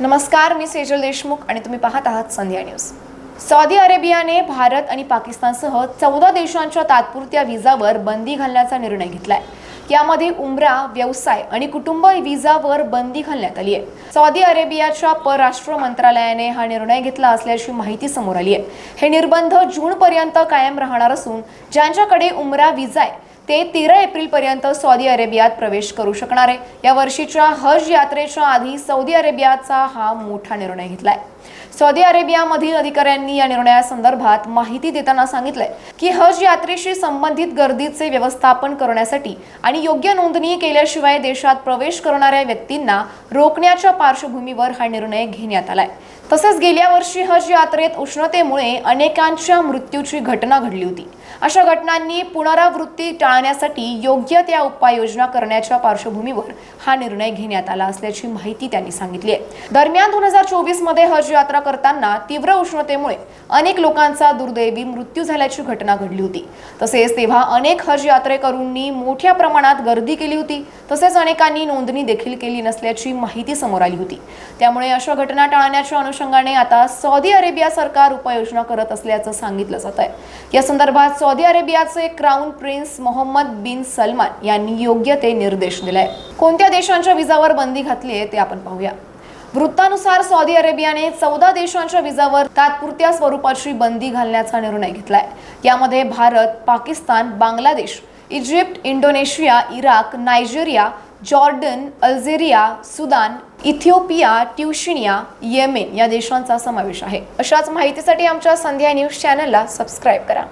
नमस्कार मी सेजल देशमुख आणि तुम्ही पाहत आहात संध्या न्यूज. सौदी अरेबियाने भारत आणि पाकिस्तानसह चौदा देशांच्या तात्पुरत्या विजावर बंदी घालण्याचा निर्णय घेतलाय. यामध्ये उमरा व्यवसाय आणि कुटुंब विजावर बंदी घालण्यात आली आहे. सौदी अरेबियाच्या परराष्ट्र मंत्रालयाने हा निर्णय घेतला असल्याची माहिती समोर आली आहे. हे निर्बंध जूनपर्यंत कायम राहणार असून ज्यांच्याकडे उमरा विजा आहे ते तेरा एप्रिलपर्यंत सौदी अरेबियात प्रवेश करू शकणार आहे. या वर्षीच्या हज यात्रेच्या आधी सौदी अरेबियाचा हा मोठा निर्णय घेतलाय. सौदी अरेबियामधील अधिकाऱ्यांनी या निर्णयासंदर्भात माहिती देताना सांगितलंय की हज यात्रेशी संबंधित गर्दीचे व्यवस्थापन करण्यासाठी आणि योग्य नोंदणी केल्याशिवाय देशात प्रवेश करणाऱ्या व्यक्तींना रोखण्याच्या पार्श्वभूमीवर हा निर्णय घेण्यात आलाय. तसंच गेल्या वर्षी हज यात्रेत उष्णतेमुळे अनेकांच्या मृत्यूची घटना घडली होती. अशा घटनांनी पुनरावृत्ती टाळ टाळण्यासाठी योग्य त्या उपाययोजना करण्याच्या पार्श्वभूमीवर हा निर्णय घेण्यात आला असल्याची माहिती त्यांनी सांगितली आहे. दरम्यान दोन हजार चोवीसमध्ये हज यात्रा करताना तीव्र उष्णतेमुळे अनेक लोकांचा दुर्दैवी मृत्यू झाल्याची घटना घडली होती. तसेच तेव्हा अनेक हज यात्रेकरूंनी मोठ्या प्रमाणात गर्दी केली होती. तसेच अनेकांनी नोंदणी देखील केली नसल्याची माहिती समोर आली होती. त्यामुळे अशा घटना टाळण्याच्या अनुषंगाने आता सौदी अरेबिया सरकार उपाययोजना करत असल्याचं सांगितलं जात आहे या संदर्भात सौदी अरेबियाचे crown prince Mohammed bin Salman यांनी योग्य ते निर्देश दिलाय कोणत्या देशांच्या विजावर बंदी घातली आहे ते आपण पाहूया. वृत्तानुसार सौदी अरेबियाने चौदा देशांच्या विजावर तात्पुरत्या स्वरूपाची बंदी घालण्याचा निर्णय घेतलाय. यामध्ये Bharat Pakistan Bangladesh Egypt Indonesia Iraq Nigeria Jordan Algeria Sudan Ethiopia ट्युशिनिया Yemen या देशांचा समावेश आहे. अशाच माहितीसाठी आमच्या संध्या न्यूज चॅनलला सबस्क्राईब करा.